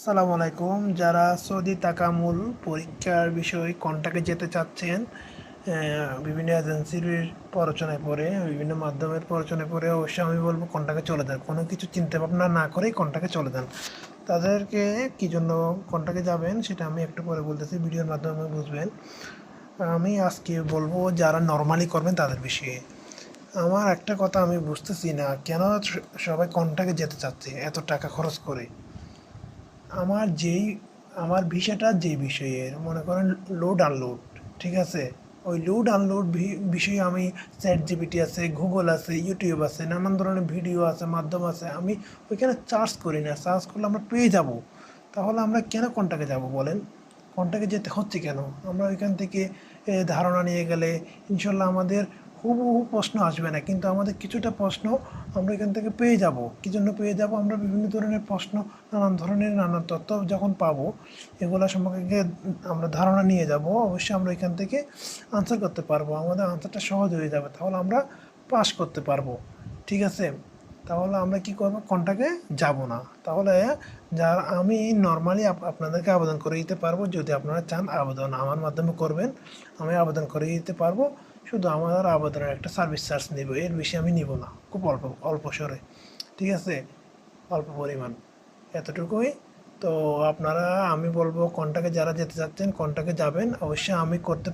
আসসালামু আলাইকুম। যারা সৌদি তাকামুল পরীক্ষার বিষয়ে কন্টাক্টে যেতে চাচ্ছেন বিভিন্ন এজেন্সির প্ররোচনায় পড়ে, বিভিন্ন মাধ্যমের প্ররোচনায় পড়ে, অবশ্যই আমি বলব কন্টাক্টে চলে যান। কোনো কিছু চিন্তা ভাবনা না করেই কন্টাক্টে চলে যান। তাদেরকে কী জন্য কন্টাক্টে যাবেন, সেটা আমি একটু পরে বলতেছি, ভিডিওর মাধ্যমে বুঝবেন। আমি আজকে বলব যারা নর্মালি করবেন তাদের বিষয়ে। আমার একটা কথা আমি বুঝতেছি না, কেন সবাই কন্টাক্টে যেতে চাচ্ছে, এত টাকা খরচ করে? আমার যেই, আমার ভিসাটা যে বিষয়ের, মনে করেন লোড আনলোড ঠিক আছে? ওই লোড আনলোড বিষয়ে আমি চ্যাট জিপিটি আছে গুগল আছে ইউটিউব আছে, নানান ধরনের ভিডিও আছে, মাধ্যম আছে, আমি ওইখানে চার্জ করি না। চার্জ করলে আমরা পেয়ে যাব। তাহলে আমরা কেন কোনটাকে যাব বলেন? কোনটাকে যেতে হচ্ছে কেন? আমরা ওইখান থেকে ধারণা নিয়ে গেলে, ইনশাল্লাহ আমাদের হুবহু প্রশ্ন আসবে না, কিন্তু আমাদের কিছুটা প্রশ্ন আমরা এখান থেকে পেয়ে যাব। কী জন্য পেয়ে যাব? আমরা বিভিন্ন ধরনের প্রশ্ন, নানান ধরনের নানান তথ্য যখন পাবো, এগুলো সম্পর্কে আমরা ধারণা নিয়ে যাব। অবশ্যই আমরা এখান থেকে আনসার করতে পারব। আমাদের আনসারটা সহজ হয়ে যাবে। তাহলে আমরা পাস করতে পারব। ঠিক আছে? তাহলে আমরা কি করব? কন্টাক্টে যাব না। তাহলে যার, আমি নর্মালি আপনাদেরকে আবেদন করে দিতে পারব। যদি আপনারা চান আবেদন আমার মাধ্যমে করবেন, আমি আবেদন করে দিতে পারব। শুধু আমার আবেদনের একটা সার্ভিস চার্জ নেব, এর বেশি আমি নিব না, খুব অল্প অল্প সরে। ঠিক আছে? অল্প পরিমাণ। এতটুকুই। তো আপনারা, আমি বলব কোনটাকে যারা যেতে চাচ্ছেন কোনটাকে যাবেন। অবশ্যই আমি করতে